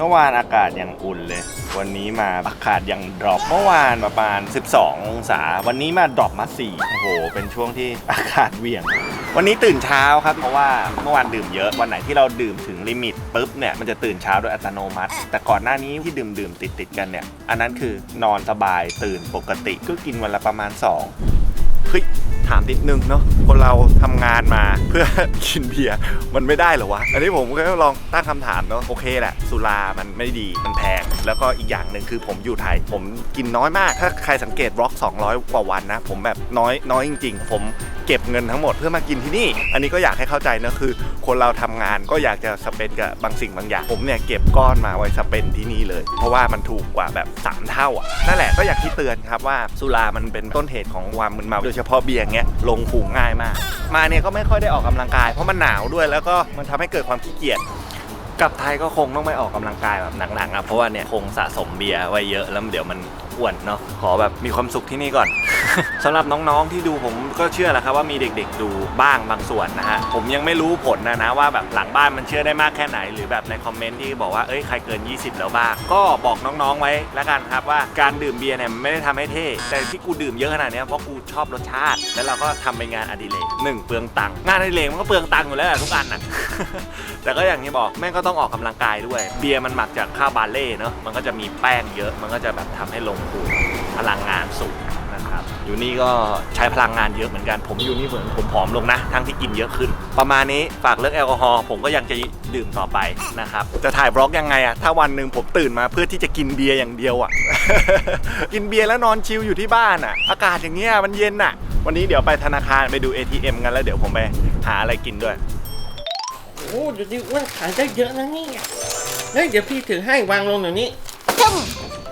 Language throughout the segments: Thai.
เมื่อวานอากาศยังอุ่นเลย วันนี้มาอากาศยังดรอป เมื่อวานประมาณ 12 องศา วันนี้มาดรอปมา 4 โอ้โห เป็นช่วงที่อากาศเหวี่ยง วันนี้ตื่นเช้าครับ เพราะว่าเมื่อวานดื่มเยอะ วันไหนที่เราดื่มถึงลิมิตปุ๊บเนี่ย มันจะตื่นเช้าโดยอัตโนมัติ แต่ก่อนหน้านี้ที่ดื่มดื่มติดติดๆกันเนี่ย อันนั้นคือนอนสบายตื่นปกติ ก็กินวันละประมาณ2เฮ้ย ถามนิดนึงเนาะคนเราทำงานมาเพื่อกินเบียร์มันไม่ได้เหรอวะ อันนี้ผมก็ลองตั้งคำถามเนาะโอเคแหละ สุรามันไม่ดีมันแพง แล้วก็อีกอย่างหนึ่งคือผมอยู่ไทย ผมกินน้อยมาก ถ้าใครสังเกตบล็อก 200 กว่าวันนะ ผมแบบน้อยน้อยจริง ๆ ผม เก็บเงินทั้งหมดเพื่อมากินที่นี่ อันนี้ก็อยากให้เข้าใจนะคือ คนเราทำงานก็อยากจะสเปนกับบางสิ่งบางอย่าง ผมเนี่ยเก็บก้อนมาไว้สเปนที่นี่เลย เพราะว่ามันถูกกว่าแบบ 3 เท่าอะนั่นแหละก็อยากที่เตือนครับว่าสุรามันเป็นต้นเหตุของความมึนเมาโดยเฉพาะเบียร์เงี้ยลงพุงง่ายมาก มาเนี่ยก็ไม่ค่อยได้ออกกำลังกาย เพราะมันหนาวด้วยแล้วก็มันทำให้เกิดความขี้เกียจกลับไทยก็คงต้องไปออกกำลังกายแบบหนักๆอะเพราะว่าเนี่ยคงสะสมเบียร์ไว้เยอะแล้วเดี๋ยวมัน อ้วนเนาะขอแบบมีความสุขที่นี่ก่อนสำหรับน้องๆที่ดูผมก็เชื่อแหละครับว่ามีเด็กๆดูบ้างบางส่วนนะฮะผมยังไม่รู้ผลนะนะว่าแบบหลังบ้านมันเชื่อได้มากแค่ไหน หรือแบบในคอมเมนต์ที่บอกว่าเอ้ยใครเกิน 20 แล้วบ้างก็บอกน้องๆไว้แล้วกันครับว่าการดื่มเบียร์เนี่ยไม่ได้ทำให้เท่แต่ที่กูดื่มเยอะขนาดนี้เพราะกูชอบรสชาติ แล้วเราก็ทำเป็นงานอดิเรกหนึ่งเปลืองตังค์งานอดิเรกมันก็เปลืองตังค์อยู่แล้วแหละทุกอันน่ะแต่ก็อย่างที่บอกแม่งก็ต้องออกกำลังกายด้วย เบียร์มันหมักจากข้าวบาเล่เนาะมันก็จะมีแป้งเยอะมันก็จะแบบทำให้ลงพุงพลังงานสูงนะครับ อยู่นี่ก็ใช้พลังงานเยอะเหมือนกัน ผมอยู่นี่เหมือนผมผอมลงนะ ทั้งที่กินเยอะขึ้น ประมาณนี้ฝากเลิกแอลกอฮอล์ผมก็ยังจะดื่มต่อไปนะครับ จะถ่ายบล็อกยังไงอะถ้าวันหนึ่งผมตื่นมาเพื่อที่จะกินเบียร์อย่างเดียวอะ กินเบียร์แล้วนอนชิลอยู่ที่บ้านอะอากาศอย่างเงี้ยมันเย็นอะวันนี้เดี๋ยวไปธนาคารไปดู ATM กันแล้วเดี๋ยวผมไปหาอะไรกินด้วย โอ้เดี๋ยวนี้อ้วนขายได้เยอะนะเนี่ยเฮ้ยเดี๋ยวพี่ถือให้วางลงเดี๋ยวนี้ตึ้ม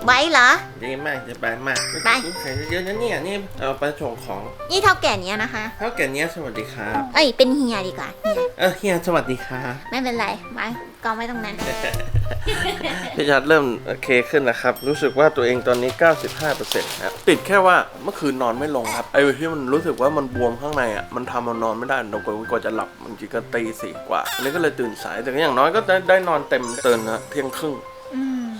ไว้เหรอ ดีมากจะไปมากไปขายได้เยอะนะเนี่ยนี่เอาไปส่งของนี่เท่าแก่เนี้ยนะคะ เท่าแก่เนี้ยสวัสดีครับเอ้ยเป็นเฮียดีกว่าเฮียเออเฮียสวัสดีครับไม่เป็นไรไว้กองไว้ตรงนั้น พี่ชัดเริ่มโอเคขึ้นแล้วครับ รู้สึกว่าตัวเองตอนนี้ 95%ครับติดแค่ว่าเมื่อคืนนอนไม่ลงครับไอ้ที่มันรู้สึกว่ามันบวมข้างในอะมันทำเรานอนไม่ได้เรากว่าจะหลับบางทีก็ตีสี่กว่าอันนี้ก็เลยตื่นสายแต่ก็อย่างน้อยก็ได้ได้นอนเต็มตื่นนะเที่ยงครึ่งอืม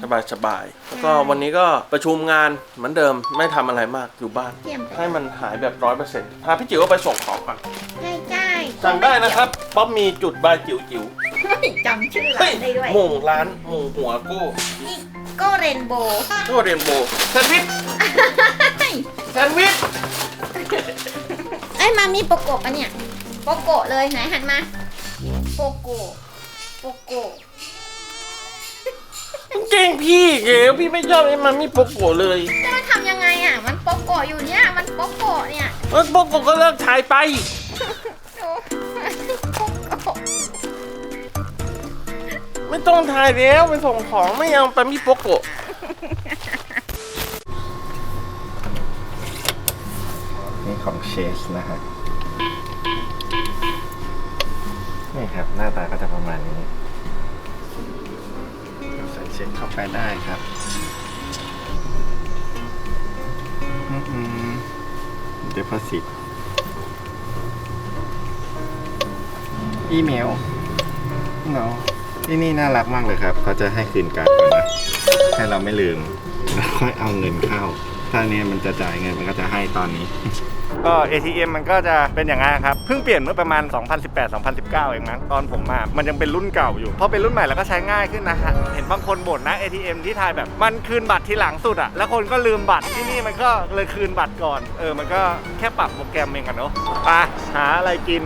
สบายสบายๆแล้วก็วันนี้ก็ประชุมงานเหมือนเดิมไม่ทำอะไรมากอยู่บ้าน เยี่ยมไป ให้มันหายแบบร้อยเปอร์เซ็นต์พาพี่จิ๋วไปส่งของก่อนใช่ใช่สั่งได้นะครับป๊อปมีจุดบายจิ๋วจิ๋วจำชื่อเฮ้ร้ายนได้ด้วยหมูร้านหมูหัวกู้นี่โก็เรนโบว์ก็เรียนโบแซนด์วิชแซนด์วิชไอ้ยมามีโปโกะปะเนี่ย โปโกะเลยไหนหันมา โปโกะโปโกะ เก่งพี่เก๋พี่ไม่ชอบไอ้มันมีโปโกะเลยจะมาทำยังไงอะ มันโปโกะอยู่เนี่ย มันโปโกะเนี่ยเออโปโกะก็เลิกถ่ายไปโอ้โปโกะไม่ต้องถ่ายแล้วไปส่งของไม่เอาไปมีโปโกะนี่ของเชสนะฮะนี่ครับ หน้าตาก็จะประมาณนี้ เช็คเข้าไปได้ครับเด p o s i t อีเมลเนาะที่นี่น่ารักมากเลยครับ เขาจะให้คืนการ์ดก่อนนะ ให้เราไม่ลืม แล้วค่อยเอาเงินเข้า ถ้าเนี้ยมันจะจ่ายเงินมันก็จะให้ตอนนี้ ก็ ATM มันก็จะเป็นอย่างนั้นครับ เพิ่งเปลี่ยนเมื่อประมาณ 2018-2019 เองมั้งตอนผมมา มันยังเป็นรุ่นเก่าอยู่ พอเป็นรุ่นใหม่แล้วก็ใช้ง่ายขึ้นนะฮะ เห็นบางคนบ่นนะ ATM ที่ไทยแบบมันคืนบัตรทีหลังสุดอะแล้วคนก็ลืมบัตรที่นี่มันก็เลยคืนบัตรก่อน เออ มันก็แค่ปรับโปรแกรมเองกันเนาะไปหาอะไรกิน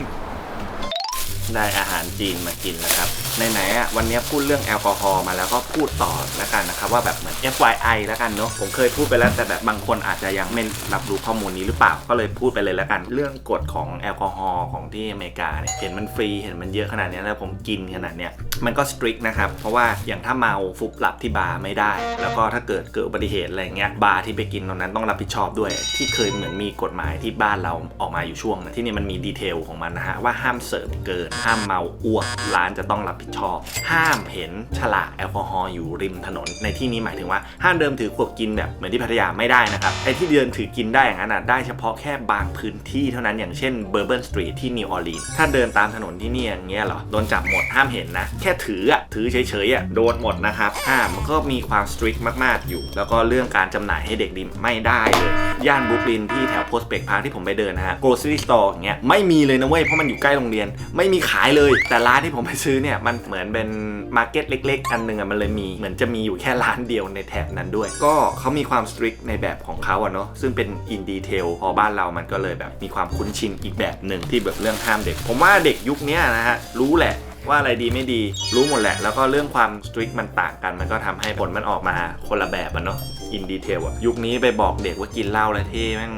ได้อาหารจีนมากินนะครับ ไหนๆอะวันนี้พูดเรื่องแอลกอฮอล์มาแล้วก็พูดต่อแล้วกันนะครับว่าแบบเหมือน FYI แล้วกันเนาะผมเคยพูดไปแล้วแต่แบบบางคนอาจจะยังไม่รับรู้ข้อมูลนี้หรือเปล่าก็เลยพูดไปเลยแล้วกัน เรื่องกฎของแอลกอฮอล์ของที่อเมริกาเนี่ยเห็นมันฟรีเห็นมันเยอะขนาดนี้แล้วผมกินขนาดเนี้ยมันก็สตริกนะครับเพราะว่าอย่างถ้าเมาฟุบหลับที่บาร์ไม่ได้ แล้วก็ถ้าเกิดเกิดอุบัติเหตุอะไรเงี้ยบาร์ที่ไปกินตรงนั้นต้องรับผิดชอบด้วย ที่เคยเหมือนมีกฎหมายที่บ้านเราออกมาอยู่ช่วงนะที่นี่มันมีดีเทลของมันนะฮะว่าห้ามเสิร์ฟเกินห้ามเมาอ้วกร้านจะต้องรับผิดชอบ ห้ามเห็นฉลากแอลกอฮอล์อยู่ริมถนน ในที่นี้หมายถึงว่าห้ามเดิมถือขวดกินแบบเหมือนที่พัทยาไม่ได้นะครับไอ้ที่เดินถือกินได้อย่างนั้นอะได้เฉพาะแค่บางพื้นที่เท่านั้นอย่างเช่นเบอร์เบิร์นสตรีทที่นิวออร์ลีนถ้าเดินตามถนนที่นี่อย่างเงี้ยเหรอโดนจับหมดห้ามเห็นนะ แค่ถืออะถือเฉยๆอะโดนหมดนะครับห้ามมันก็มีความสตริกมากๆอยู่ แล้วก็เรื่องการจำหน่ายให้เด็กดิมไม่ได้เลยย่านบรุกลินที่แถวโพสเปกพาร์คที่ผมไปเดินนะฮะ grocery store อย่างเงี้ยไม่มีเลยนะเว้ยเพราะมันอยู่ใกล้โรงเรียน ไม่มีขายเลยแต่ร้านที่ผมไปซื้อเนี่ยมันเหมือนเป็นมาร์เก็ตเล็ก ๆ อันหนึ่งอะมันเลยมีเหมือนจะมีอยู่แค่ร้านเดียวในแถบนั้นด้วย ก็เขามีความสตริกในแบบของเขาอะเนาะซึ่งเป็นอินดีเทลพอบ้านเรามันก็เลยแบบมีความคุ้นชินอีกแบบหนึ่งที่แบบเรื่องห้ามเด็ก ผมว่าเด็กยุคนี้นะฮะรู้แหละว่าอะไรดีไม่ดีรู้หมดแหละ แล้วก็เรื่องความสตริกมันต่างกัน มันก็ทำให้ผลมันออกมาคนละแบบอะเนาะอินดีเทลอะยุคนี้ไปบอกเด็กว่ากินเหล้าแล้วเท่แม่ง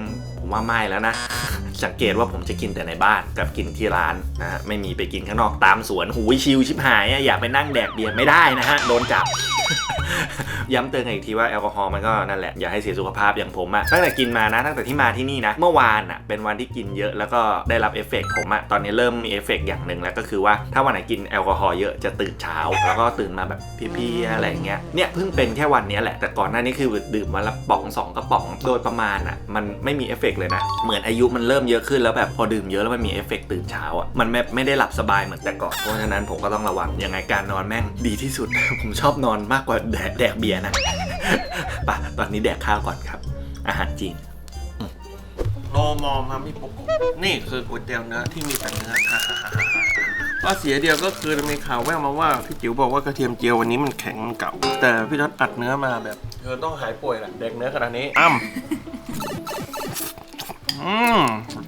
ว่าไม่แล้วนะ สังเกตว่าผมจะกินแต่ในบ้านกับกินที่ร้านนะฮะไม่มีไปกินข้างนอกตามสวนหูยชิวชิบหายอะอยากไปนั่งแดกเบียร์ไม่ได้นะฮะโดนจับ ย้ำเตือนกันอีกทีว่าแอลกอฮอล์มันก็นั่นแหละอย่าให้เสียสุขภาพอย่างผมอะตั้งแต่กินมานะ ตั้งแต่ที่มาที่นี่นะ เมื่อวานอะเป็นวันที่กินเยอะแล้วก็ได้รับเอฟเฟกต์ผมอะตอนนี้เริ่มมีเอฟเฟกต์อย่างหนึ่งแล้วก็คือว่าถ้าวันไหนกินแอลกอฮอล์เยอะจะตื่นเช้า แล้วก็ตื่นมาแบบเพลียๆอะไรอย่างเงี้ยเนี่ยเพิ่งเป็นแค่วันนี้แหละแต่ก่อนหน้านี้คือดื่มวันละป๋องสองกระป๋องโดยประมาณอะมันไม่มีเอฟเฟกต์เลยนะเหมือนอายุมันเริ่มเยอะขึ้นแล้วแบบพอดื่มเยอะแล้วมันมีเอฟเฟกต์ตื่นเช้าอะมันไม่ไม่ได้หลับสบายเหมือนแต่ก่อนเพราะฉะนั้นผมก็ต้องระวังยังไงการนอนแม่งดีที่สุด ผมชอบนอนมากกว่าแดแดกเบียร์นะไปะตอนนี้แดกข้าวก่อนครับ อาหารจริงโนมอมครับพี่ปุ๊กนี่คือก๋วยเตี๋ยวเนื้อที่มีแต่เนื้อก็เสียเดียวก็คือมีข่าวแว่วมาว่าพี่จิ๋วบอกว่ากระเทียมเจียววันนี้มันแข็งมันเก่า แต่พี่ทัศน์อัดเนื้อมาแบบเธอต้องหายป่วยแหละเด็กเนื้อขนาดนี้อ้ำอืม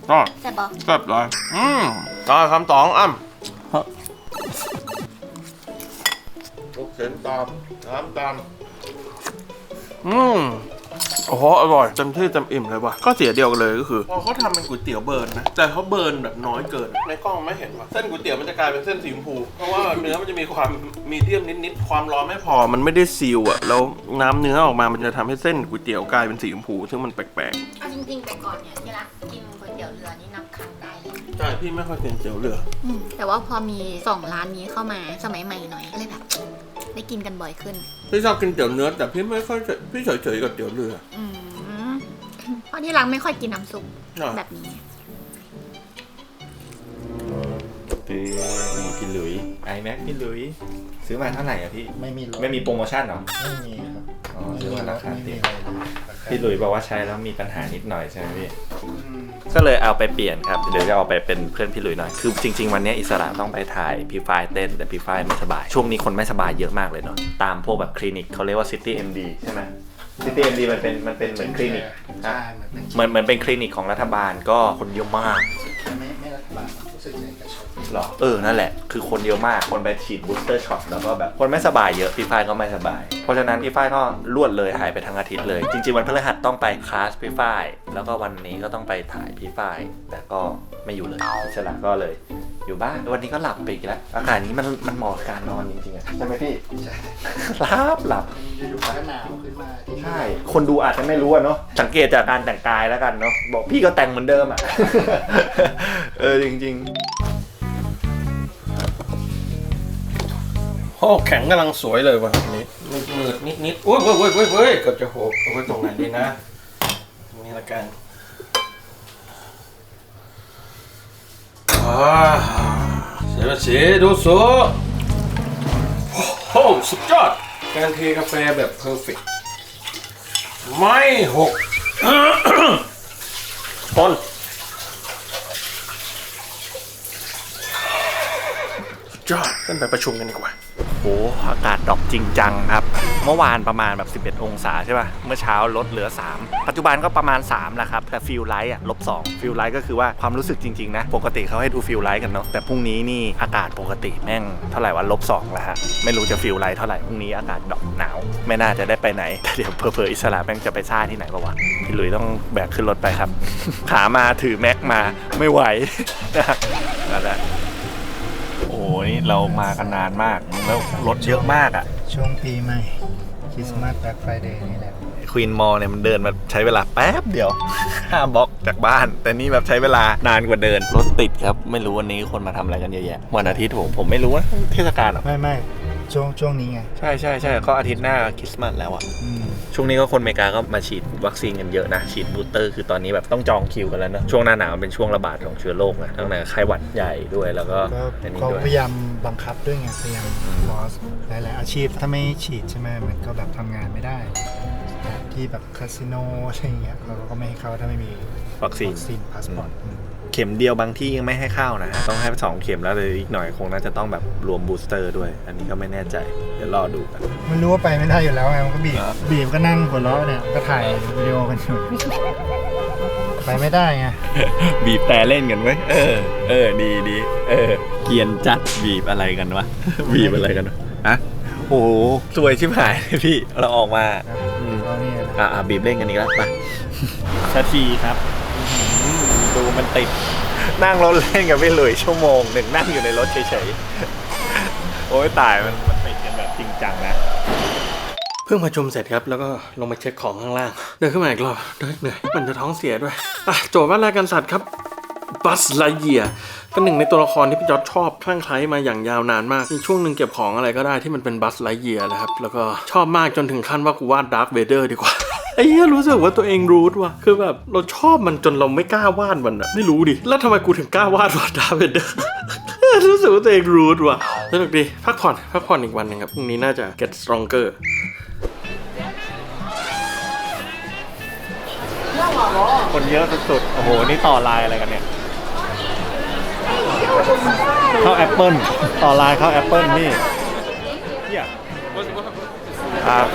ก็แต่บอกแซ่บเลยอืมต่อคำสองอ้ำ เส้นตามน้ำตามอืมโอ้โหอร่อยเต็มที่เต็มอิ่มเลยว่ะก็เสียเดียวกันเลยก็คือพอเขาทำเป็นก๋วยเตี๋ยวเบิร์นนะแต่เขาเบิร์นแบบน้อยเกิน ในกล้องไม่เห็นว่าเส้นก๋วยเตี๋ยวมันจะกลายเป็นเส้นสีชมพูเพราะว่าเนื้อมันจะมีความมีเดียมนิดๆความร้อนไม่พอมันไม่ได้ซีลอะแล้วน้ำเนื้อออกมามันจะทำให้เส้นก๋วยเตี๋ยวกลายเป็นสีชมพูซึ่งมันแปลกเอาจริงๆ แต่ก่อนเนี่ยที่รักกินก๋วยเตี๋ยวเรือนี่นับครั้งได้เลยๆใช่พี่ไม่ค่อยกินเตี๋ยวเรืออืมแต่ว่าพอมีสองร้านนี้เข้ามาสมัยใหม่หน่อยก็เลยแบบ ได้กินกันบ่อยขึ้น พี่ชอบกินเตี๋ยวเนื้อแต่พี่ไม่ค่อยจะพี่เฉยๆกับเตี๋ยวเรืออืมเพราะที่รักไม่ค่อยกินน้ำซุปใช่แบบนี้ คือนี่พี่หลุยไอแม็กพี่หลุย ซื้อมาเท่าไหร่อะพี่ ไม่มีรถไม่มีโปรโมชั่นเหรอไม่มีครับอ๋อซื้อมาราคาไม่เต็มีมอะไรเลยราคาพี่หลุยบอกว่าใช้แล้วมีปัญหานิดหน่อยใช่ไหมพี่อืม ก็เลยเอาไปเปลี่ยนครับ เดี๋ยวจะเอาไปเป็นเพื่อนพี่หลุยหน่อย คือจริง ๆ วันนี้อิสระต้องไปถ่ายพี่ฝ้ายเต้น แต่พี่ฝ้ายไม่สบาย ช่วงนี้คนไม่สบายเยอะมากเลยเนาะ ตามพวกแบบคลินิกเขาเรียกว่า City MD ใช่ไหม City MD มันเป็นมันเป็นเหมือนคลินิก ใช่เหมือนเป็น เหมือนเหมือนเป็นคลินิกของรัฐบาลก็คนเยอะมาก หรอ เออ นั่นแหละ คือคนเยอะมาก คนไปฉีดบูสเตอร์ช็อตแล้วก็แบบคนไม่สบายเยอะ พี่ฝ้ายก็ไม่สบาย เพราะฉะนั้นพี่ฝ้ายก็รวดเลยหายไปทั้งอาทิตย์เลย จริงๆ วันพฤหัสต้องไปคลาสพี่ฝ้าย แล้วก็วันนี้ก็ต้องไปถ่ายพี่ฝ้าย แต่ก็ไม่อยู่เลยอิสระก็เลย อยู่บ้าน วันนี้ก็หลับไปอีกแล้ว อากาศนี้มันมันเหมาะกับการนอนจริงๆอะใช่ไหมพี่ ใช่หลับหลับ อยู่ๆก็หนาวขึ้นมาที่นี่ใช่ คนดูอาจจะไม่รู้อะเนาะ สังเกตจากการแต่งกายแล้วกันเนาะ บอกพี่ก็แต่งเหมือนเดิมอะ เออจริง ๆ โอ้แข็งกำลังสวยเลยว่ะอันนี้มืดนิดๆโอ้ยโอ้ยโอ้ยโอ้ยโอ้ยเกือบจะหกเอาไว้ตรงไหนดีนะตรงนี้ละกันอาเสียเสียดูสูโอ้โหสุดยอด การเทกาแฟแบบเพอร์เฟกไม่หกคนสุดยอดขึ้นไปประชุมกันดีกว่า โอ้อากาศดรอปจริงจังครับ เมื่อวานประมาณแบบ 11 องศาใช่ป่ะ เมื่อเช้าลดเหลือ 3 ปัจจุบันก็ประมาณ3แล้วครับ แต่ฟิลไลท์อะลบ2ฟิลไลท์ก็คือว่าความรู้สึกจริง ๆ นะ ปกติเขาให้ดูฟิลไลท์กันเนาะแต่พรุ่งนี้นี่อากาศปกติแม่งเท่าไหร่วะลบ2แล้วฮะไม่รู้จะฟิลไลท์เท่าไหร่พรุ่งนี้อากาศดรอปหนาว ไม่น่าจะได้ไปไหนแต่เดี๋ยวเพอเพอๆอิสระแม่งจะไปซ่าที่ไหนปะวะพี่หลุยต้องแบกขึ้นรถไปครับ ขามาถือแม็กมาไม่ไหวนั่นแหละ โอ้โหนี่เรามากันนานมากแล้วรถเยอะมากอะช่วงปีใหม่คริสต์มาสแบล็คไฟเดย์นี่แหละคควีนมอลเนี่ยมันเดินมาใช้เวลาแป๊บเดียว5บล็อกจากบ้าน แต่นี่แบบใช้เวลานานกว่าเดิน รถติดครับ ไม่รู้วันนี้คนมาทำอะไรกันเยอะแยะ วันอาทิตย์ผมผมไม่รู้ว่าเทศกาลเหรอ ไม่ไม่ ช่วงช่วงนี้ไงใช่ใช่ใช่ก็อาทิตย์หน้าคริสต์มาสแล้วอะอืมช่วงนี้ก็คนอเมริกาก็มาฉีดวัคซีนกันเยอะนะ ฉีดบูสเตอร์คือตอนนี้แบบต้องจองคิวกันแล้วเนอะช่วงหน้าหนาวมันเป็นช่วงระบาดของเชื้อโรคนะตั้งแต่ไข้หวัดใหญ่ด้วยแล้วก็ก็อันนี้เขาด้วยพยายามบังคับด้วยไงพยายามบอสหลาย ๆ อาชีพถ้าไม่ฉีดใช่ไหมมันก็แบบทำงานไม่ได้แบบที่แบบคาสิโนอะไรอย่างเงี้ยเขาก็ไม่ให้เข้าถ้าไม่มีวัคซีน วัคซีนพาสปอร์ต เข็มเดียวบางที่ยังไม่ให้เข้านะฮะต้องให้สองเข็มแล้วเลยอีกหน่อยคงน่าจะต้องแบบรวมบูสเตอร์ด้วย อันนี้ก็ไม่แน่ใจ เดี๋ยวรอดูกัน มันรู้ว่าไปไม่ได้อยู่แล้วไงมันก็บีบครับบีบก็นั่งหัวเราะเนี่ยก็ถ่ายวิดีโอกันอยู่ไปไม่ได้ไงบีบแต่เล่นกันไว้ยเออ เออดีดีเออ เกรียนจัดบีบอะไรกันวะบีบอะไรกันวะอะโอ้โหสวยชิบหายเลยพี่เราออกมาอืมเอาเนี่ยนะอ่าอ่าบีบเล่นกันอีกแล้วไปสักทีครับอื้อหือดู มันติด นั่งรถเล่นกับพี่หลุยชั่วโมงหนึ่งนั่งอยู่ในรถเฉยๆ โอ้ยตายมันมันติดกันแบบจริงจังนะ เพิ่งประชุมเสร็จครับ แล้วก็ลงมาเช็คของข้างล่าง เดินขึ้นมาอีกรอบเดินเหนื่อยมันจะท้องเสียด้วยอะโจทย์ว่าแรกกันสัตว์ครับบัสไลเยียเป็นหนึ่งในตัวละครที่พี่จอร์จชอบคลั่งไคล้มาอย่างยาวนานมากมีช่วงหนึ่งเก็บของอะไรก็ได้ที่มันเป็นบัสไลเยียนะครับ แล้วก็ชอบมากจนถึงขั้นว่ากูวาดดาร์คเวเดอร์ดีกว่า ไอ้เหี้ยรู้สึกว่าตัวเองรูทว่ะ คือแบบเราชอบมันจนเราไม่กล้าวาดมันอะไม่รู้ดิ แล้วทำไมกูถึงกล้าวาดวาดดาร์คเวเดอร์รู้สึกว่าตัวเองรูทว่ะสนุกดี พักผ่อน พักผ่อนอีกวันหนึงครับ พรุ่งนี้น่าจะ get stronger คนเยอะสุดๆ โอ้โห นี่ต่อไลน์อะไรกันเนี่ย เข้าแอปเปิลต่อไลน์เข้าแอปเปิลนี่เหี้ยอ่า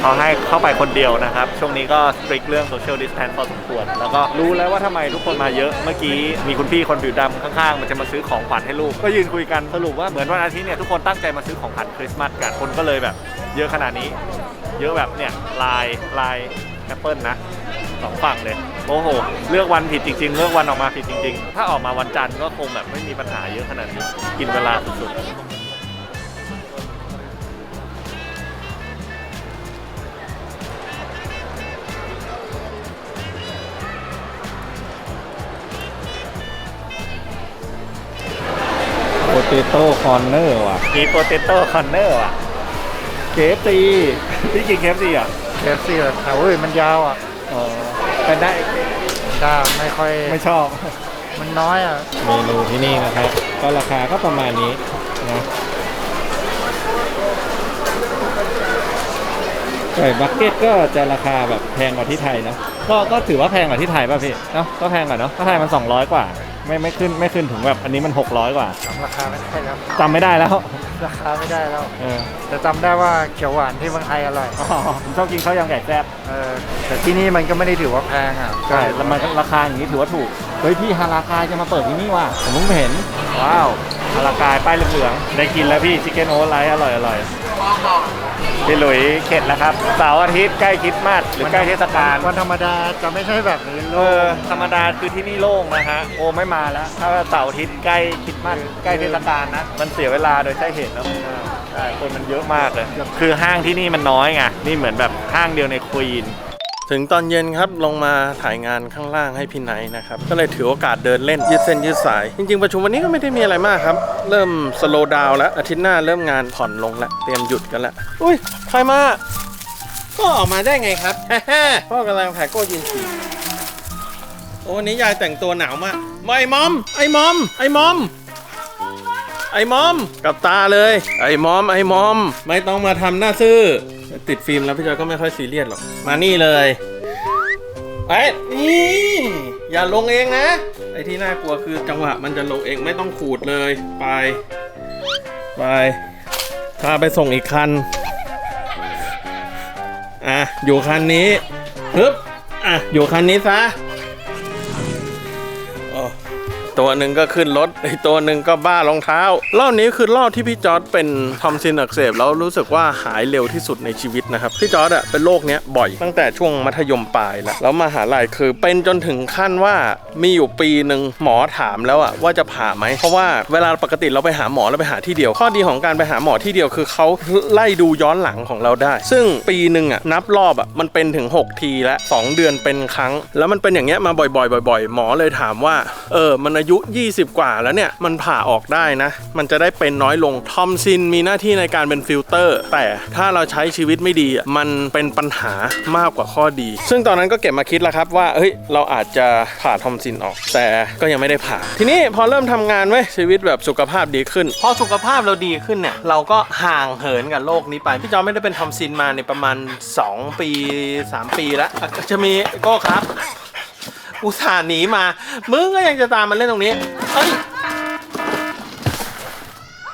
เขาให้เข้าไปคนเดียวนะครับ ช่วงนี้ก็สตริกเรื่องโซเชียลดิสแทนพอสมควร แล้วก็รู้แล้วว่าทำไมทุกคนมาเยอะ เมื่อกี้มีคุณพี่คนผิวดำข้างๆ มันจะมาซื้อของขวัญให้ลูก ก็ยืนคุยกันสรุปว่าเหมือนวันอาทิตย์เนี่ยทุกคนตั้งใจมาซื้อของขวัญคริสต์มาสกัน คนก็เลยแบบ เยอะขนาดนี้ เยอะแบบเนี่ยลายลายแอปเปิลนะสองฝั่งเลยโอ้โห เลือกวันผิดจริง ๆ เลือกวันออกมาผิดจริง ๆ ถ้าออกมาวันจันทร์ก็คงแบบไม่มีปัญหาเยอะขนาดนี้ กินเวลาสุดๆ เตโต้คอนเนอร์ว่ะมีโปเตโต้คอนเนอร์ว่ะเคฟซีพี่กินเคฟซีอะเคฟซีแบบเฮ้ยมันยาวอะอ๋อแต่ได้ถ้าไม่ค่อยไม่ชอบ มันน้อยอะเมนูที่นี่นะครับ ก็ราคาก็ประมาณนี้นะไก่บักเก็ตก็จะราคาแบบแพงกว่าที่ไทยนะก็ก็ถือว่าแพงกว่าที่ไทยป่ะพี่เนาะก็แพงกว่าเนาะถ้าไทยมัน 200 กว่า ไม่ไม่ขึ้นไม่ขึ้นถึงแบบอันนี้มัน 600 กว่าจำราคาไม่ได้แล้วจำไม่ได้แล้วราคาไม่ได้แล้วเออแต่จำได้ว่าเขียวหวานที่เมืองไทยอร่อยอ๋อผมชอบกินข้าวยำไก่แซ่บเออแต่ที่นี่มันก็ไม่ได้ถือว่าแพงอะใช่แล้วมันราคาอย่างนี้ถือว่าถูกเฮ้ยพี่ฮาราคายจะมาเปิดที่นี่ว่ะผมเพิ่งเห็นว้าวฮารากายป้ายเหลืองๆได้กินแล้วพี่ชิคเก้นโอ๊ตไลท์อร่อยอร่อย พี่หลุยเข็ดแล้วครับเสาร์อาทิตย์ใกล้คริสต์มาสหรือใกล้เทศกาลวันธรรมดาจะไม่ใช่แบบนี้เออธรรมดาคือที่นี่โล่งนะฮะโอ้ไม่มาแล้ว ถ้าเสาร์อาทิตย์ใกล้คริดมากใกล้เทศกาลนะ มันเสียเวลาโดยใช่เหตุแล้วใช่คนมันเยอะมากเลย คือห้างที่นี่มันน้อยไงนี่เหมือนแบบห้างเดียวในควีน ถึงตอนเย็นครับลงมาถ่ายงานข้างล่างให้พี่ไนท์นะครับ ก็เลยถือโอกาสเดินเล่นยืดเส้นยืดสาย จริงๆ ประชุมวันนี้ก็ไม่ได้มีอะไรมากครับ เริ่มสโลว์ดาวแล้วอาทิตย์หน้าเริ่มงานผ่อนลงแล้วเตรียมหยุดกันล้วอุ้ยใครมา ก็ออกมาได้ไงครับพ่อกำลังถ่ายโก้ยินสีโอ้วันนี้ยายแต่งตัวหนาวมากไอ้มอม ไอ้มอม ไอ้มอมไอ้มอม กับตาเลย ไอ้มอม ไอ้มอม ไม่ต้องมาทำหน้าซื่อ ติดฟิล์มแล้วพี่จอยก็ไม่ค่อยซีเรียสหรอก มานี่เลยไอ้นี่อย่าลงเองนะ ไอ้ที่น่ากลัวคือจังหวะมันจะลงเองไม่ต้องขูดเลย ไป ไปพาไปส่งอีกคัน อะ อยู่คันนี้ฮึบอะ อยู่คันนี้ซะ ตัวหนึ่งก็ขึ้นรถอีกตัวหนึ่งก็บ้ารองเท้ารอบนี้คือรอบที่พี่จอร์ดเป็นทอมซินอักเสบแล้วรู้สึกว่าหายเร็วที่สุดในชีวิตนะครับพี่จอร์ดอะเป็นโรคเนี้ยบ่อยตั้งแต่ช่วงมัธยมปลายแล้วแล้วมหาลัยคือเป็นจนถึงขั้นว่ามีอยู่ปีหนึ่งหมอถามแล้วอะว่าจะผ่าไหมเพราะว่าเวลาปกติเราไปหาหมอเราไปหาที่เดียว ข้อดีของการไปหาหมอที่เดียวคือเขาไล่ดูย้อนหลังของเราได้ ซึ่งปีหนึ่งอะนับรอบอะมันเป็นถึง 6 ทีและ 2 เดือนเป็นครั้ง แล้วมันเป็นอย่างเงี้ยมาบ่อยๆบ่อย ๆ หมอเลยถามว่าเออมันอายุ20 กว่าแล้วเนี่ย มันผ่าออกได้นะ มันจะได้เป็นน้อยลงทอมซินมีหน้าที่ในการเป็นฟิลเตอร์ แต่ถ้าเราใช้ชีวิตไม่ดีอะมันเป็นปัญหามากกว่าข้อดี ซึ่งตอนนั้นก็เก็บมาคิดแล้วครับว่าเฮ้ยเราอาจจะผ่าทอมซินออก แต่ก็ยังไม่ได้ผ่า ทีนี้พอเริ่มทำงานเว้ยชีวิตแบบสุขภาพดีขึ้น พอสุขภาพเราดีขึ้นเนี่ยเราก็ห่างเหินกับโลกนี้ไปพี่จอมไม่ได้เป็นทอมซินมาในประมาณ 2 ปี 3 ปีแล้วอะจะมีโก้ครับ อุตส่าห์หนีมา มึงก็ยังจะตามมาเล่นตรงนี้ เฮ้ย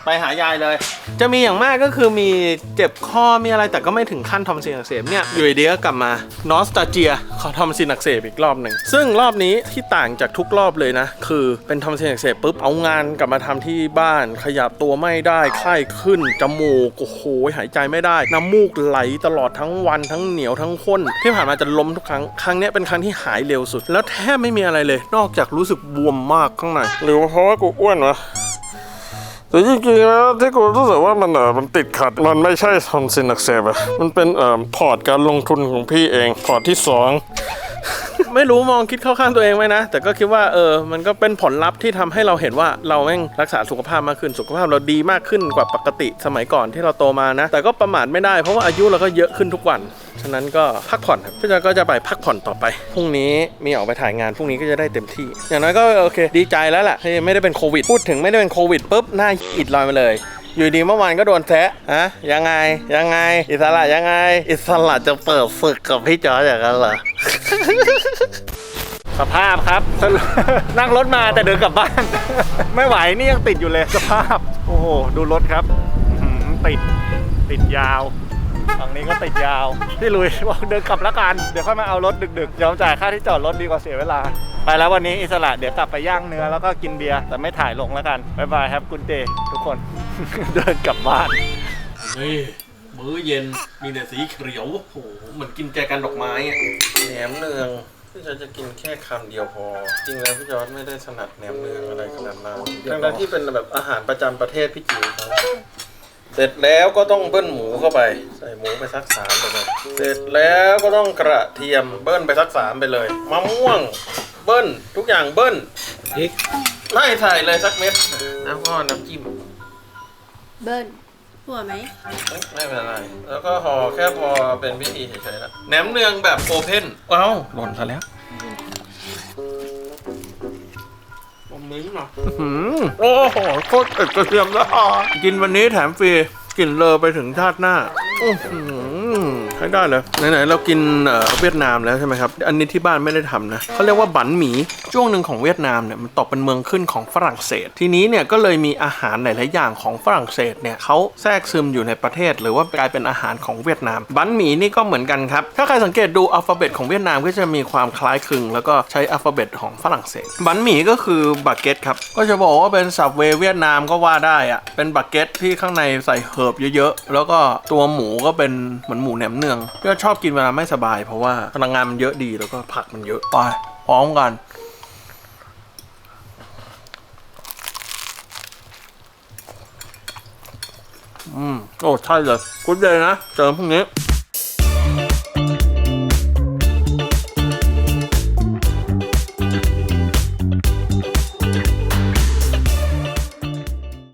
ไปหายายเลย จะมีอย่างมากก็คือมีเจ็บคอมีอะไรแต่ก็ไม่ถึงขั้นทอมซินอักเสบเนี่ยอยู่ดีก็กลับมานอสตาเจียขอทอมซินอักเสบอีกรอบหนึ่งซึ่งรอบนี้ที่ต่างจากทุกรอบเลยนะ คือเป็นทอมซินอักเสบปุ๊บเอางานกลับมาทำที่บ้าน ขยับตัวไม่ได้ไข้ขึ้นจมูกโอ้โหหายใจไม่ได้ น้ำมูกไหลตลอดทั้งวันทั้งเหนียวทั้งข้นที่ผ่านมาจะล้มทุกครั้งครั้งนี้เป็นครั้งที่หายเร็วสุด แล้วแทบไม่มีอะไรเลย นอกจากรู้สึกบวมมากข้างในหรือว่าเพราะว่ากูอ้วนวะ แต่จริงๆแล้วที่กูรู้สึกว่ามันเออมันติดขัด มันไม่ใช่ทอนซินอักเสบอะมันเป็นเอ่อพอร์ตการลงทุนของพี่เอง พอร์ตที่สอง ไม่รู้มองคิดเข้าข้างตัวเองไหมนะ แต่ก็คิดว่าเออมันก็เป็นผลลัพธ์ที่ทำให้เราเห็นว่าเราแม่งรักษาสุขภาพมากขึ้นสุขภาพเราดีมากขึ้นกว่าปกติสมัยก่อนที่เราโตมานะ แต่ก็ประมาทไม่ได้เพราะว่าอายุเราก็เยอะขึ้นทุกวัน ฉะนั้นก็พักผ่อนครับพี่จอยก็จะไปพักผ่อนต่อไปพรุ่งนี้มีออกไปถ่ายงานพรุ่งนี้ก็จะได้เต็มที่ อย่างน้อยก็โอเค ดีใจแล้วแหละที่ไม่ได้เป็นโควิดพูดถึงไม่ได้เป็นโควิดปุ๊บหน้าอิดลอยมาเลย อยู่ดีเมื่อวานก็โดนแซะฮะยังไง ยังไง อิสระยังไง อิสระจะเปิดฝึกกับพี่จออย่างนั้นเหรอ สภาพครับ นั่งรถมาแต่เดินกลับบ้าน ไม่ไหวนี่ยังติดอยู่เลยสภาพ โอ้โห ดูรถครับติด ติดยาวฝั่งนี้ก็ติดยาว พี่ลุยบอกเดินกลับล้วกัน เดี๋ยวค่อยมาเอารถดึกๆยอมจ่ายค่าที่จอดรถดีกว่าเสียเวลา ไปแล้ววันนี้อิสระเดี๋ยวกลับไปย่างเนื้อแล้วก็กินเบียร์แต่ไม่ถ่ายลงแล้วกันบ๊ายบายครับกุณเตทุกคน เดินกลับบ้านนี่มื้อเย็นมีแต่สีเขียวโอ้โหเหมือนกินแจกันดอกไม้อะแหนมเนืองพี่จอร์จจะกินแค่คำเดียวพอ จริงแล้วพี่จอร์จไม่ได้ถนัดแหนมเนืองอะไรขนาดนั้นทั้งๆที่เป็นแบบอาหารประจำประเทศพี่จิ๋วเขา เสร็จแล้วก็ต้องเบิ้ลหมูเข้าไป ใส่หมูไปสักสามไปเลยเสร็จแล้วก็ต้องกระเทียมเบิ้ลไปสักสามไปเลยมะม่วงเบิ้ลทุกอย่างเบิ้ลพริกไม่ใส่เลยสักเม็ดแล้วก็น้ำจิ้มเบิ้ลหัวไหมไม่เป็นไร แล้วก็ห่อแค่พอเป็นพิธีเฉยๆละแหนมเนืองแบบโอเพนเอ้าหล่นซะแล้ว ผมมิ้งเหรอโอ้โหโคตรเอ็ดกระเทียมแล้วอะกินวันนี้แถมฟรีกลิ่นเลอไปถึงชาติหน้าอื้อหือ ช้ได้เลยไหนๆเรากินเวียดนามแล้วใช่ไหมครับ อันนี้ที่บ้านไม่ได้ทำนะเขาเรียกว่าบันหมี่ช่วงหนึ่งของเวียดนามเนี่ยมันตกเป็นเมืองขึ้นของฝรั่งเศส ทีนี้เนี่ยก็เลยมีอาหารหลายๆอย่างของฝรั่งเศสเนี่ยเขาแทรกซึมอยู่ในประเทศ หรือว่ากลายเป็นอาหารของเวียดนาม บันหมี่นี่ก็เหมือนกันครับ ถ้าใครสังเกตดูอัลฟาเบตของเวียดนามก็จะมีความคล้ายคลึง แล้วก็ใช้อัลฟาเบตของฝรั่งเศส บันหมี่ก็คือบาเก็ตครับก็จะบอกว่าเป็นสับเวเวียดนามก็ว่าได้อะเป็นบาเก็ตที่ข้างในใส่เหิบเยอะๆแล้วก็ตัวหมูก็เป็นเหมือนหมูแหนมเนืองก็ชอบกินเวลาไม่สบาย เพราะว่าพลังงานมันเยอะดีแล้วก็ผักมันเยอะไปพร้อมกันอืมโอ้ใช่เลยกุ๊ดเลยนะเจอพรุ่งนี้